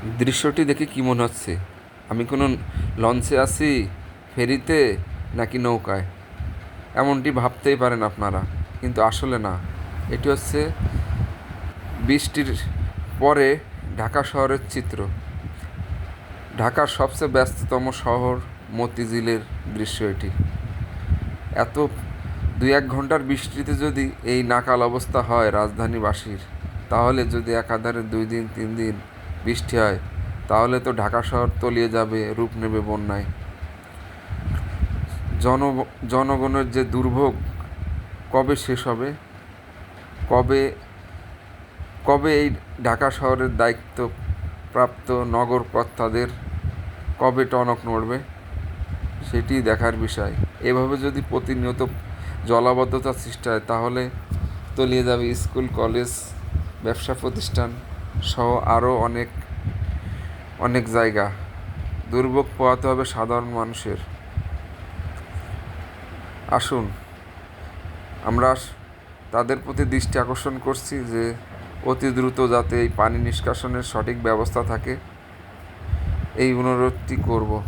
দৃশ্যটি দেখে কি মনে হচ্ছে? আমি কোনো লঞ্চে আছি, ফেরিতে, নাকি নৌকায়? এমনটি ভাবতেই পারেন আপনারা, কিন্তু আসলে না। এটি হচ্ছে বৃষ্টির পরে ঢাকা শহরের চিত্র। ঢাকার সবচেয়ে ব্যস্ততম শহর মতিঝিলের দৃশ্য এটি। এত দুই এক ঘণ্টার বৃষ্টিতে যদি এই নাকাল অবস্থা হয় রাজধানীবাসীর, তাহলে যদি একাধারে দুই দিন, তিন দিন বৃষ্টি হয়, তাহলে তো ঢাকা শহর তলিয়ে যাবে, রূপ নেবে বন্যায়। জন, জনগণের যে দুর্ভোগ, কবে শেষ হবে? কবে কবে এই ঢাকা শহরের দায়িত্বপ্রাপ্ত নগর কর্তাদের কবে টনক নড়বে? সেটি দেখার বিষয়। এভাবে যদি প্রতিনিয়ত জলাবদ্ধতা সৃষ্টি হয়, তাহলে তলিয়ে যাবে স্কুল, কলেজ, ব্যবসা প্রতিষ্ঠান সহ আরও অনেক অনেক জায়গা। দুর্ভোগ পোহাতে হবে সাধারণ মানুষের। আসুন, আমরা তাদের প্রতি দৃষ্টি আকর্ষণ করছি যে অতি দ্রুত যাতে এই পানি নিষ্কাশনের সঠিক ব্যবস্থা থাকে। এই অনুরোধটি করব।